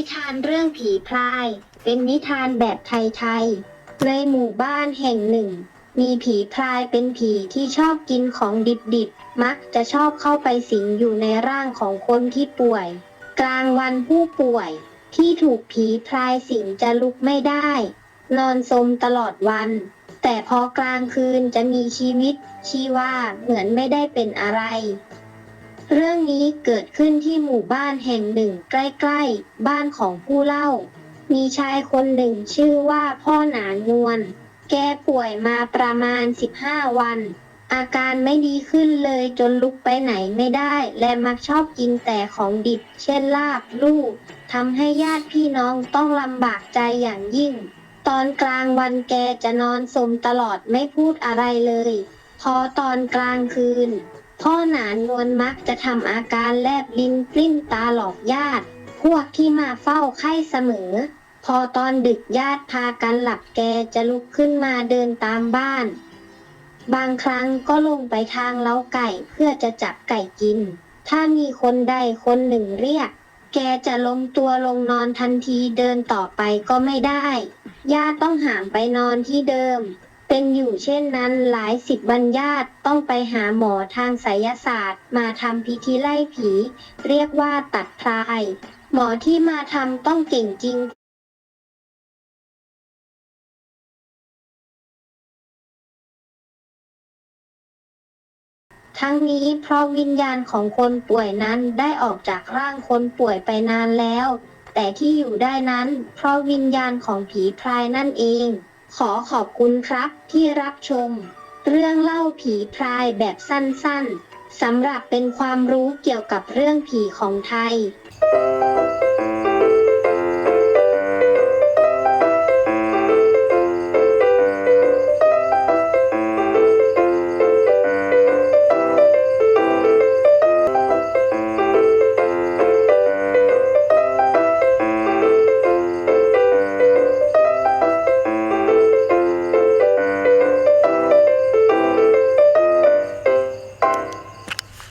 นิทานเรื่องผีพราย เป็นนิทานแบบไทยๆ ในหมู่บ้านแห่งหนึ่ง มีผีพรายเป็นผีที่ชอบกินของดิบๆ มักจะชอบเข้าไปสิงอยู่ในร่างของคนที่ป่วย กลางวันผู้ป่วย ที่ถูกผีพรายสิงจะลุกไม่ได้ นอนสมตลอดวัน แต่พอกลางคืนจะมีชีวิตชีว่าเหมือนไม่ได้เป็นอะไร เรื่องนี้เกิดขึ้นที่หมู่บ้านแห่งหนึ่งใกล้ๆ บ้านของผู้เล่า มีชายคนหนึ่งชื่อว่าพ่อหนานนวล แกป่วยมาประมาณ 15 วัน อาการไม่ดีขึ้นเลยจนลุกไปไหนไม่ได้ และมักชอบกินแต่ของดิบ เช่นลาบลูกทำให้ญาติพี่น้องต้องลำบากใจอย่างยิ่ง ตอนกลางวันแกจะนอนสมตลอดไม่พูดอะไรเลย พอตอนกลางคืน พ่อหนานนวลมักจะทำอาการแลบลิ้นปลิ้นตาหลอกญาติ พวกที่มาเฝ้าไข้เสมอ พอตอนดึกญาติพากันหลับแกจะลุกขึ้นมาเดินตามบ้าน บางครั้งก็ลงไปทางเล้าไก่เพื่อจะจับไก่กิน ถ้ามีคนใดคนหนึ่งเรียก แกจะล้มตัวลงนอนทันทีเดินต่อไปก็ไม่ได้ ญาติต้องหามไปนอนที่เดิม เป็นอยู่เช่นนั้นหลายสิบบัญญาติต้องไปหาหมอทางไสยศาสตร์ มาทำพิธีไล่ผี เรียกว่าตัดพลาย หมอที่มาทำต้องเก่งจริงทั้งนี้เพราะวิญญาณของคนป่วยนั้นได้ออกจากร่างคนป่วยไปนานแล้ว แต่ที่อยู่ได้นั้นเพราะวิญญาณของผีพรายนั่นเอง ขอขอบคุณครับที่รับชม เรื่องเล่าผีพรายแบบสั้นๆสำหรับเป็นความรู้เกี่ยวกับเรื่องผีของไทย